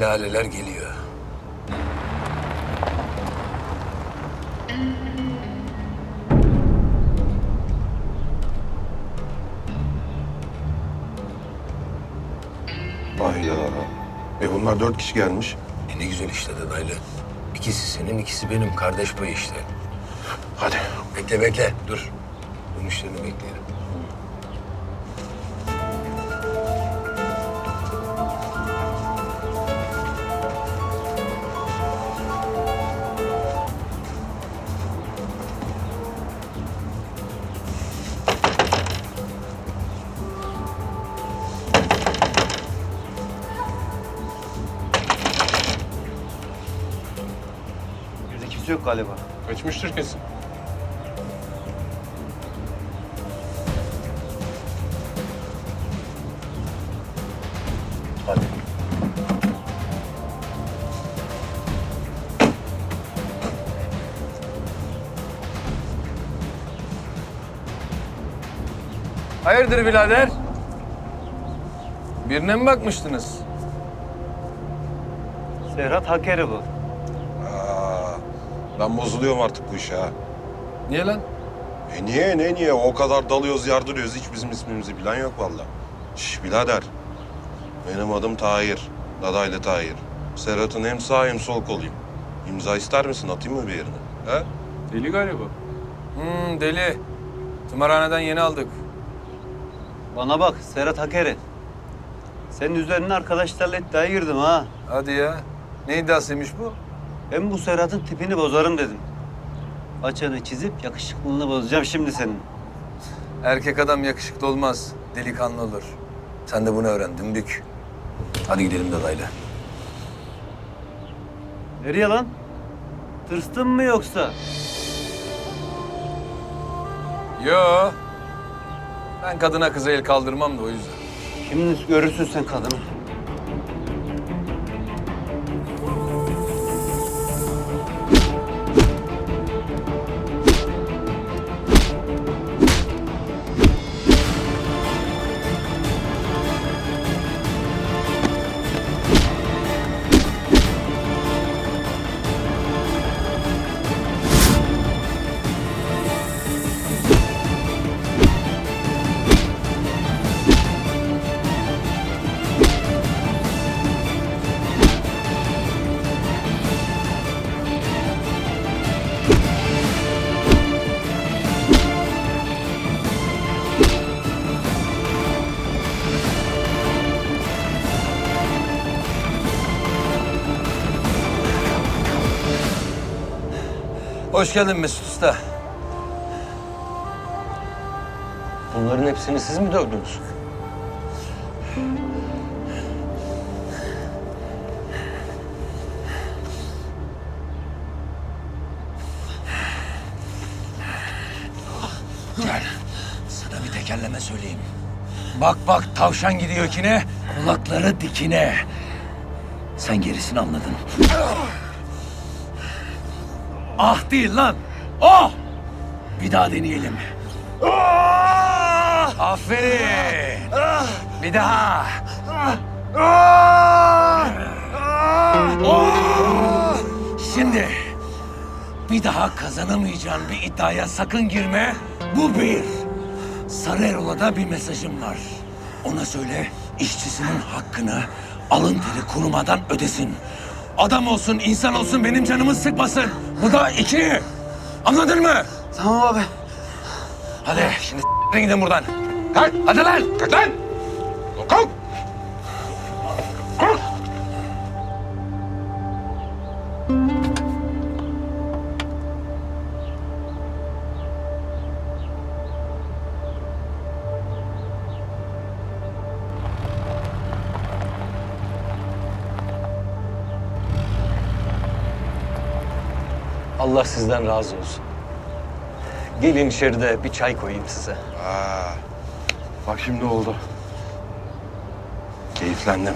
laleler geliyor. Hayda. E bunlar dört kişi gelmiş. E ne güzel işte dadaylı. İkisi senin, ikisi benim. Kardeş payı işte. Hadi. Bekle bekle, dur. Dönüşlerini bekleyelim. Evde kimse yok galiba. Kaçmıştır kesin. Hadi. Hayırdır birader? Birine mi bakmıştınız? Serhat Hakeri bu. Aa, ben bozuluyorum artık bu işe ha. Niye lan? E niye ne niye? O kadar dalıyoruz yardırıyoruz. Hiç bizim ismimizi bilen yok vallahi. Şş birader. Benim adım Tahir. Dadaylı Tahir. Serhat'ın hem sağ hem sol koluyum. İmza ister misin? Atayım mı bir yerine? He? Deli galiba. Hmm, deli. Tımarhaneden yeni aldık. Bana bak Serhat Hakeri. Senin üzerine arkadaşlarla iddiaya girdim ha. Hadi ya. Ne iddiasıymış bu? Ben bu Serhat'ın tipini bozarım dedim. Açığını çizip yakışıklılığını bozacağım şimdi senin. Erkek adam yakışıklı olmaz. Delikanlı olur. Sen de bunu öğren dümbük. Hadi gidelim dadayla. Nereye lan? Tırstın mı yoksa? Yo. Ben kadına kıza el kaldırmam da o yüzden. Şimdi görürsün sen kadını. Hoş geldin Mesut Usta. Bunların hepsini siz mi dövdünüz? Gel. Sana bir tekerleme söyleyeyim. Bak bak tavşan gidiyor kine, kulakları dikine. Sen gerisini anladın. Ah değil lan. Oh! Bir daha deneyelim. Aferin. Bir daha. Oh! Şimdi bir daha kazanamayacağın bir iddiaya sakın girme. Bu bir. Sarı Erol'a da bir mesajım var. Ona söyle işçisinin hakkını alın teri kurumadan ödesin. Adam olsun, insan olsun benim canımı sıkmasın. Bu da iki. Anladın mı? Tamam abi. Hadi şimdi gidin buradan. Kalk, hadi lan. Kalk lan. Kalk. Allah sizden razı olsun. Gelin içeride bir çay koyayım size. Aa, bak şimdi oldu. Keyiflendim.